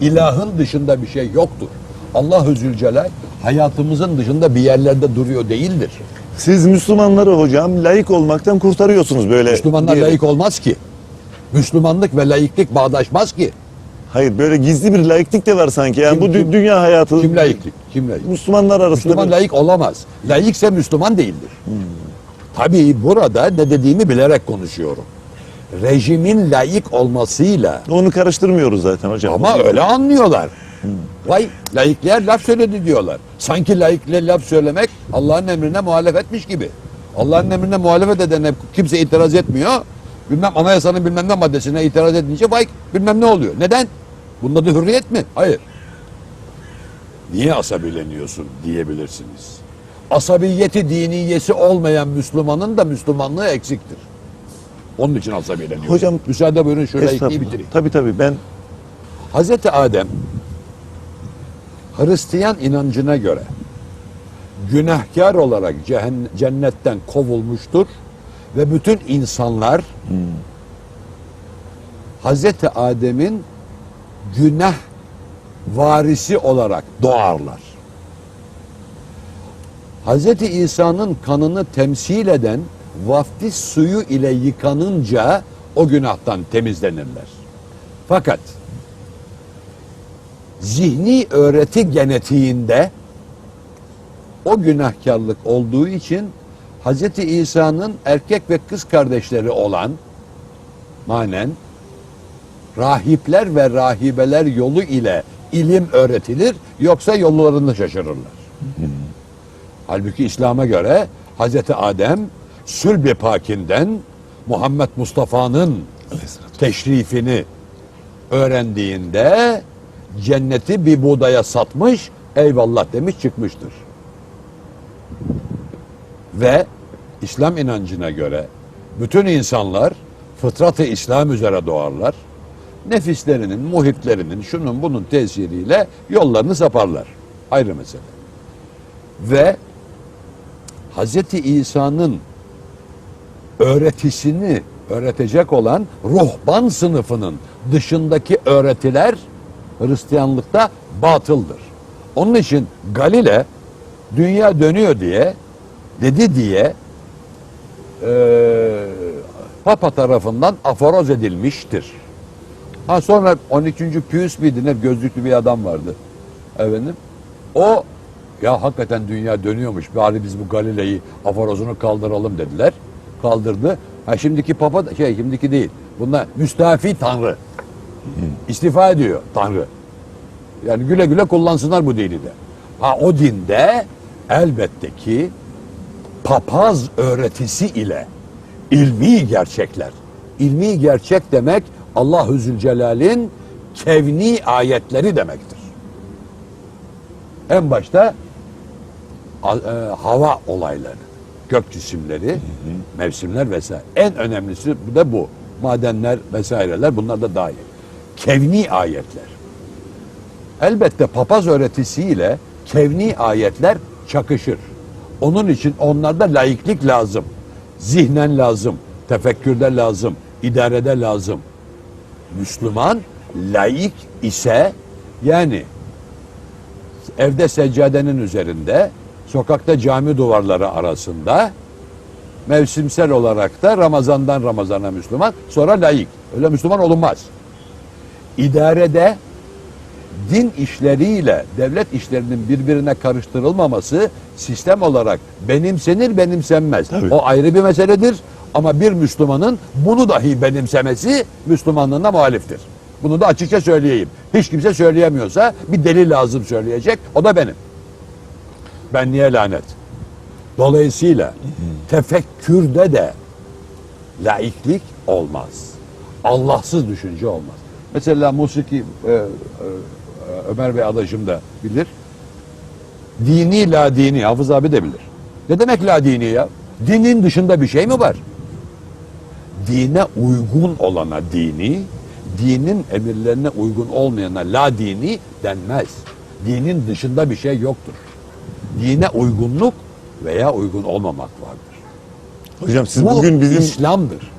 İlahın dışında bir şey yoktur. Allah Zülcelal hayatımızın dışında bir yerlerde duruyor değildir. Siz Müslümanları hocam layık olmaktan kurtarıyorsunuz böyle. Müslümanlar diyerek. layık olmaz ki. Müslümanlık ve laiklik bağdaşmaz ki. Hayır böyle gizli bir layıklık de var sanki. Yani Kim- bu kim- dünya hayatı Kim laiklik? Kim layık? Müslümanlar arasında Müslüman bir- layık olamaz. Layıkse Müslüman değildir. Tabii burada ne dediğimi bilerek konuşuyorum. Rejimin layık olmasıyla onu karıştırmıyoruz zaten hocam. ama öyle anlıyorlar. Vay laikler laf söyledi diyorlar. Sanki laikle laf söylemek Allah'ın emrine muhalefetmiş gibi. Allah'ın emrine muhalefet edene kimse itiraz etmiyor. Bilmem anayasanın bilmem ne maddesine itiraz edince vay bilmem ne oluyor. Neden? Bunun adı hürriyet mi? Hayır. Niye asabileniyorsun diyebilirsiniz. Asabiyeti diniyesi olmayan Müslümanın da Müslümanlığı eksiktir. Onun için asabileniyor. Hocam, müsaade buyurun laikliği Estağfurullah. bitireyim. Tabii tabii ben Hazreti Adem Hristiyan inancına göre günahkar olarak cennetten kovulmuştur ve bütün insanlar Hazreti Adem'in günah varisi olarak doğarlar. Hazreti İsa'nın kanını temsil eden vaftiz suyu ile yıkanınca o günahtan temizlenirler. Fakat zihni öğreti genetiğinde o günahkarlık olduğu için Hz. İsa'nın erkek ve kız kardeşleri olan manen rahipler ve rahibeler yolu ile ilim öğretilir yoksa yollarını şaşırırlar. Halbuki İslam'a göre Hz. Adem sülb-i pakinden Muhammed Mustafa'nın teşrifini öğrendiğinde cenneti bir buğdaya satmış, eyvallah demiş çıkmıştır. Ve İslam inancına göre bütün insanlar fıtratı İslam üzere doğarlar. Nefislerinin, muhitlerinin, şunun bunun tesiriyle yollarını saparlar. Ayrı mesele. Ve Hz. İsa'nın öğretisini öğretecek olan ruhban sınıfının dışındaki öğretiler Hristiyanlıkta batıldır. Onun için Galile dünya dönüyor diye dedi diye eee Papa tarafından aforoz edilmiştir. Ha sonra 12. Pius miydi ne gözlüklü bir adam vardı. Efendim. O ya hakikaten dünya dönüyormuş. Bari biz bu Galile'yi aforozunu kaldıralım dediler. Kaldırdı. Ha şimdiki papa şey şimdiki değil. Bunlar müstafi tanrı. İstifa ediyor tanrı. Yani güle güle kullansınlar bu dini de. Ha o dinde elbette ki papaz öğretisi ile ilmi gerçekler. İlmi gerçek demek Allahu Zülcelal'in kevni ayetleri demektir. En başta e, hava olayları, gök cisimleri, mevsimler vesaire. En önemlisi bu da bu. Madenler vesaireler bunlar da dahil. Kevni ayetler. Elbette papaz öğretisiyle kevni ayetler çakışır. Onun için onlarda laiklik lazım. Zihnen lazım, tefekkürde lazım, idarede lazım. Müslüman laik ise yani evde seccadenin üzerinde, sokakta cami duvarları arasında mevsimsel olarak da Ramazan'dan Ramazan'a Müslüman, sonra laik. Öyle Müslüman olunmaz. İdarede din işleriyle devlet işlerinin birbirine karıştırılmaması sistem olarak benimsenir benimsenmez. Tabii. O ayrı bir meseledir ama bir Müslümanın bunu dahi benimsemesi Müslümanlığına muhaliftir. Bunu da açıkça söyleyeyim. Hiç kimse söyleyemiyorsa bir delil lazım söyleyecek. O da benim. Ben niye lanet? Dolayısıyla tefekkürde de laiklik olmaz. Allahsız düşünce olmaz. Mesela musiki e, e, Ömer Bey adacım da bilir. Dini la dini Hafız abi de bilir. Ne demek la dini ya? Dinin dışında bir şey mi var? Dine uygun olana dini, dinin emirlerine uygun olmayana la dini denmez. Dinin dışında bir şey yoktur. Dine uygunluk veya uygun olmamak vardır. hocam siz Bu bugün bizim İslam'dır.